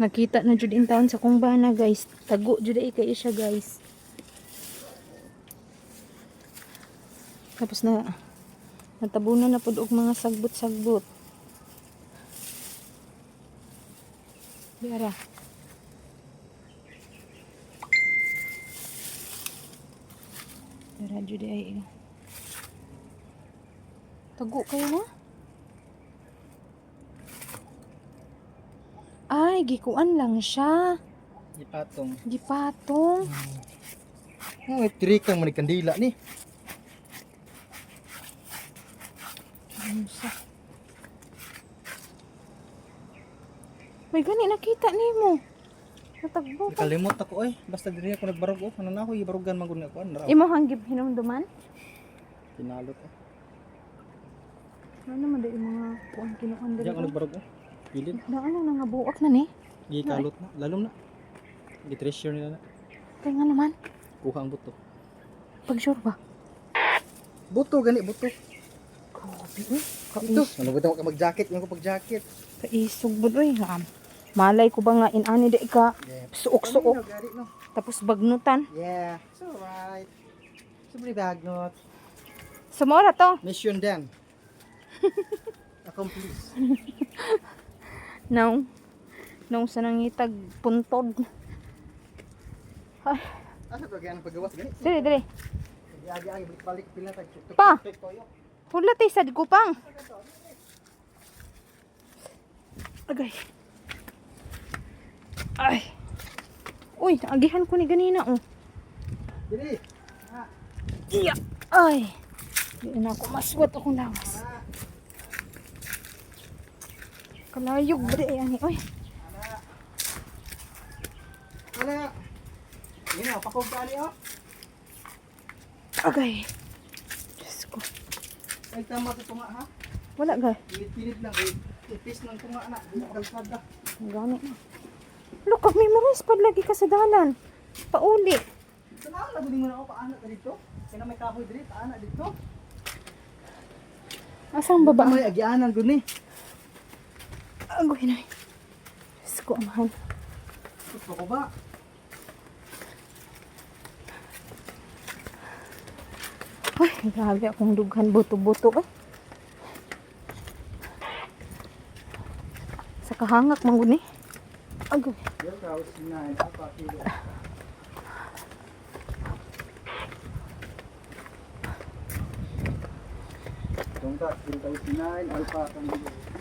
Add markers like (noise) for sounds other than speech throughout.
Nakita na jud in town sa kong bana guys. Tago jud ay kay siya guys. Tapos na natabunan na pud og mga sagbot-sagbot. Yara. Yara jud ay. Tago kayo ha? Ay, gikuan lang siya. Ipatong. Gipatong. Oh, tiri kang manig kandila ni. Ano siya? May gani nakita nimo. Natagbo ka. Nakalimot ako oy. Basta diri ako nagbarog oh. Ano na ako ibarugan man gud ako. Ano Imo hanggib hinumduman? Tinalot oh. Ano naman dahil mga kuan kinuan Diyan ako nagbarog oh. Pilin. Na ano na nga buok na ni. Gikalot na. Lalom na. Gi-treasure nila na. Kaya nga naman. Kuha ang buto. Pag sure ba? Buto gani buto. Grabe eh. Ito. Kais, Ano ba ka mag-jacket? Ano ko pag-jacket? kaisog bud oy. Ham. Malay ko ba nga inani di ka Yeah. suok-suok Gari no. tapos bagnutan. Yeah. It's alright. Sobre bagnot. Sumora to. Mission done. (laughs) Accomplish. (laughs) Now, nung sa nangitag puntod. Ay, Ano ba ganang paggawas gani? dire dire. Agi-agi balik-balik pila tag tuk Pa! Hula tay sa kupang. Agay. Ay. Uy, agihan ko ni ganina oh. Dili. Iya. Ay. Di na ako maswat akong lawas. Kalayog ba di ani oy. Ana. Ina, pakog ka ni oh. Agay. Diyos ko. Ay tama to tunga ha. Wala ga. Pilit lang eh. Ipis ng tunga na. Di na kalsada. Gani na. Look, may maris pad lagi ka sa dalan. Pauli. Saan na mo na ako paana dito? Kaya may kahoy diri, paana dito. Asang baba? May agianan gud ni. Agoy na. Diyos ko, amahan. Gusto ko ba? Ay, grabe akong dughan buto-buto eh. Sa kahangak man gud ni. Agoy.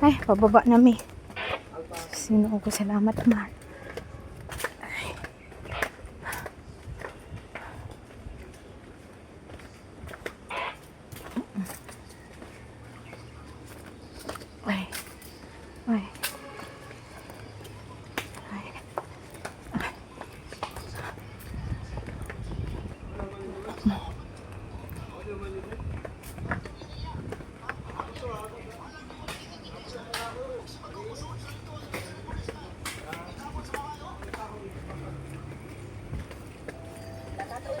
Ay, pababa na mi. Sino ko salamat man.